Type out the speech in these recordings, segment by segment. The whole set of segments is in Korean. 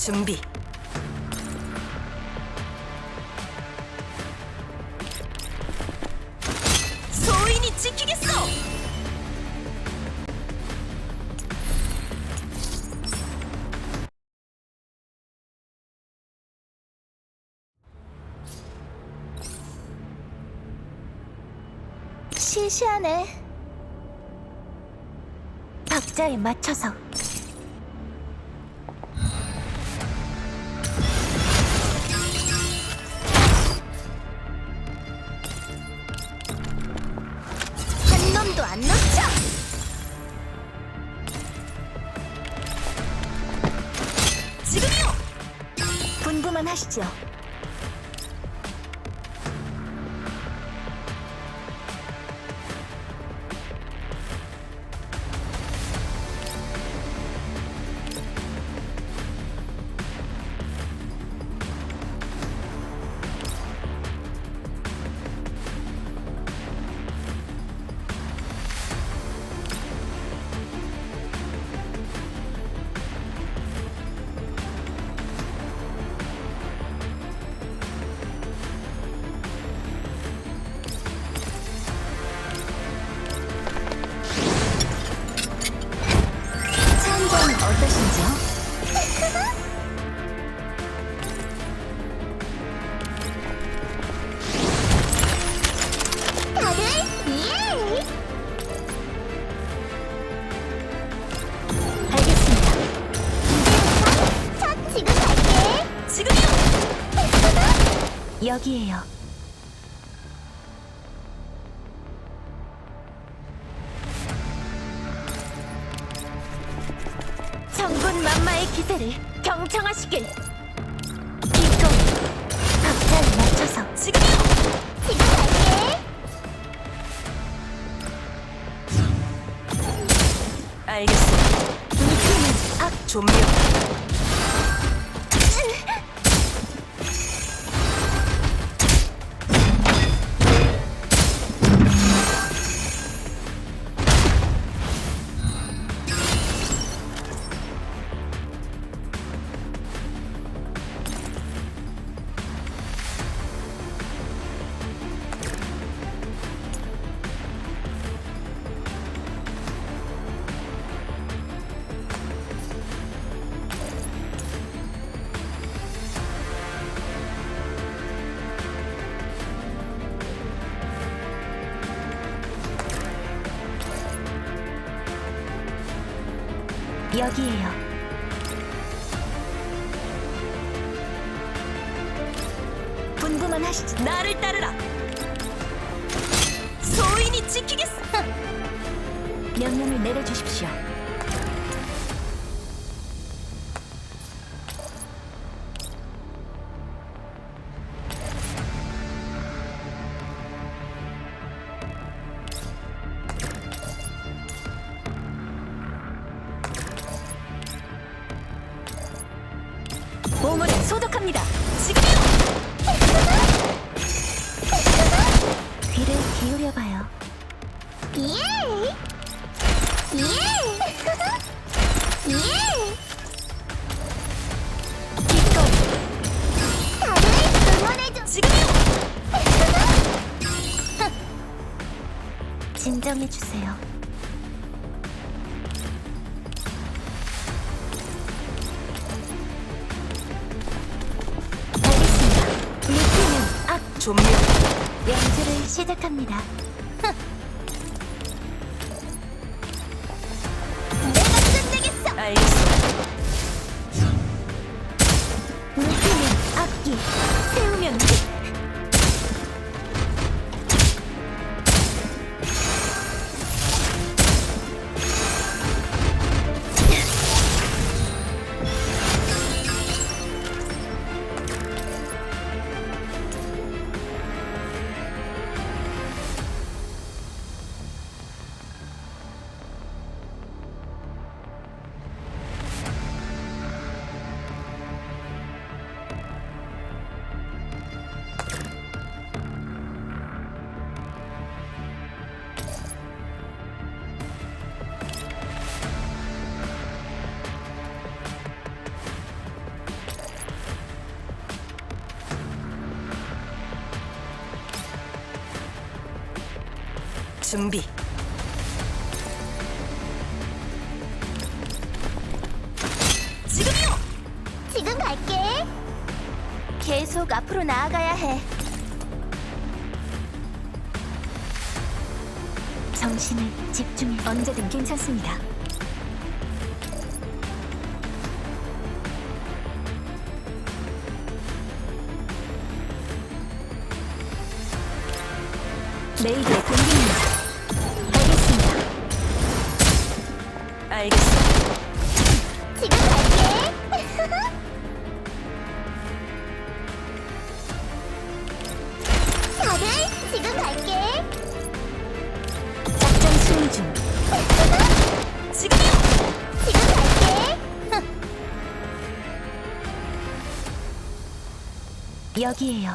준비. 소인이 지키겠어! 시시하네. 박자에 맞춰서. 여기에요. 정군 만마의 기세를 경청하시길. 이거 박자에 맞춰서. 지금 갈게. 알겠습니다. 물품은 악조 여기에요. 분부만 하시지. 나를 따르라. 소인이 지키겠어. 명령을 내려주십시오. 합니다. 지금이요. 귀를 기울여봐요. 예. 예. 예. 지금이요. 진정해주세요. 악 조명. 연주를 시작합니다. 내가 끝내겠어. 알겠어. 준비. 지금이요. 지금 갈게. 계속 앞으로 나아가야 해. 정신을 집중해. 언제든 괜찮습니다. 메이드의 공격 알겠습니다. 지금 갈게. 다들 지금 갈게. 작전 수행 중. 지금이요. 지금 갈게. 여기에요.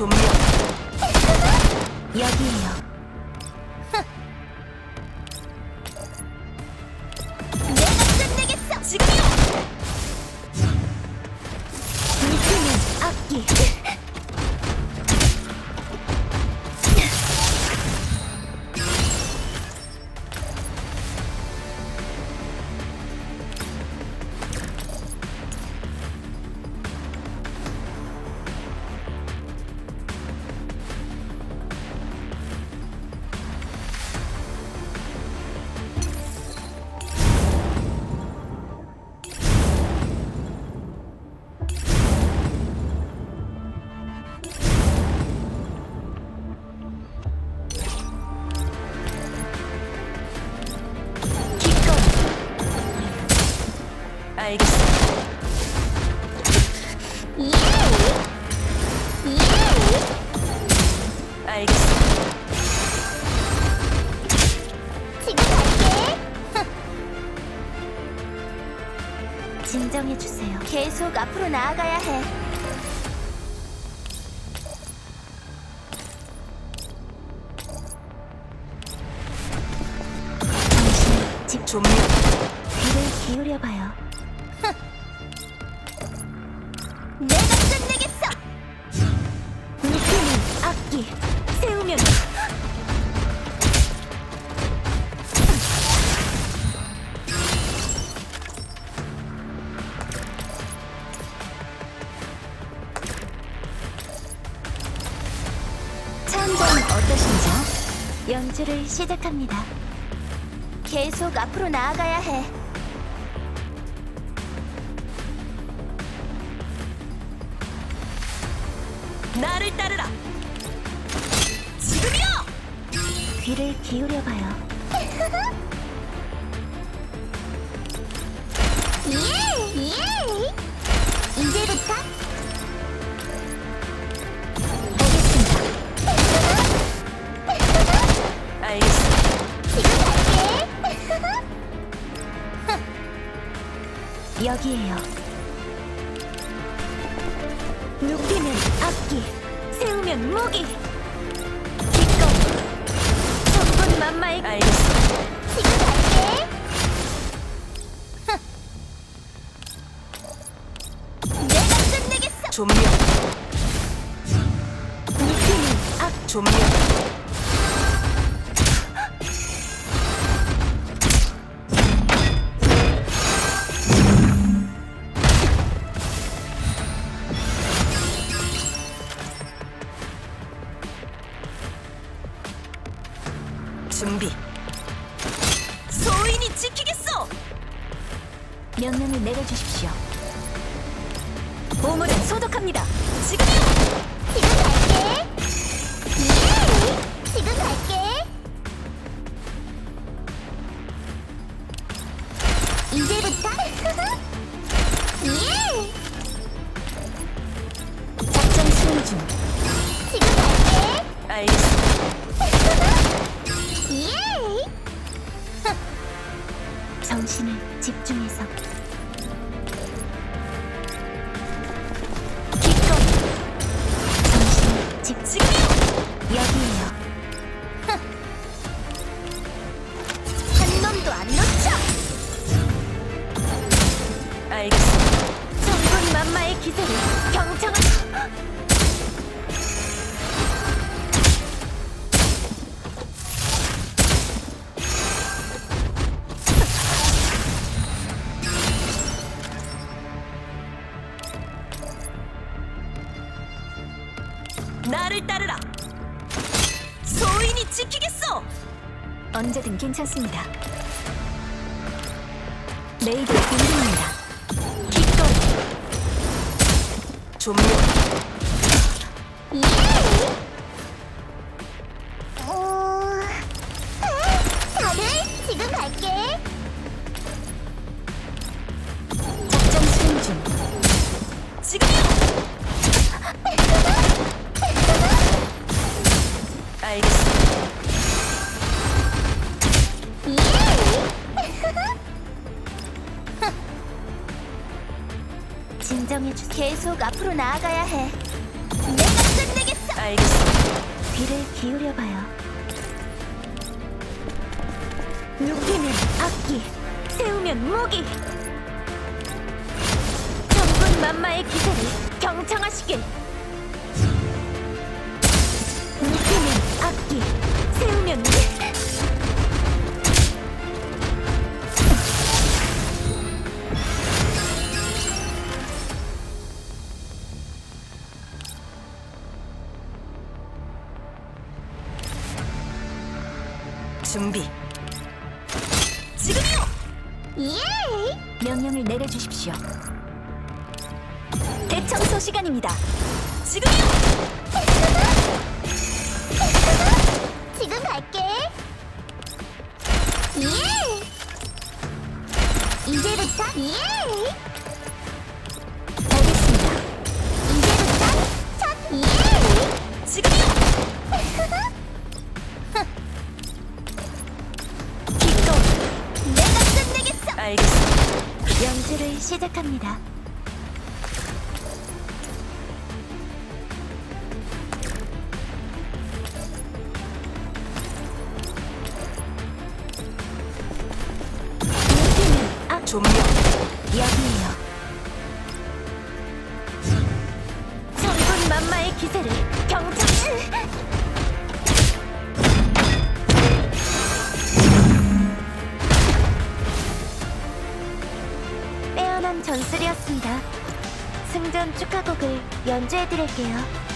조명. 여기에요. 지금 갈게. 진정해 주세요. 계속 앞으로 나아가야 해. 정신을 집 조명. 귀를 기울여 봐요. 내 연주를 시작합니다. 계속 앞으로 나아가야 해. 나를 따르라. 지금이요. 귀를 기울여 봐요. 예. 예. 이제부터 여기에요. 눕히면 악기, 세우면 무기. 기꺼이. 천군 만마의 알겠습니다. 지금 갈게. 내가 끝내겠어. 조명. 눕히는 악 조명. 지키겠어. 명령을 내려주십시오. 보물은 소독합니다. 지금이요. 지금 갈게. 예. 지금 갈게. 이제부터 예. 작전 수행 중. 지금 갈게. 알겠습니다. 정신을 집중해서. 언제든 괜찮습니다. 메이드 공중입니다. 기꺼이 조명 예! 진정해 주. 계속 앞으로 나아가야 해. 내가 끝내겠어. 알겠습니다. 귀를 기울여 봐요. 눕히면 악기, 세우면 무기. 천군 만마의 기세를 경청하시길. 명령을 내려주십시오. 대청소 시간입니다. 지금이요. 지금 갈게. 예! 이제부터 예! 알겠습니다. 이제부터 첫 예! 지금이요. 기꺼이 내가 끝내겠어. 알겠습니다. 연주를 시작합니다. 연주해드릴게요.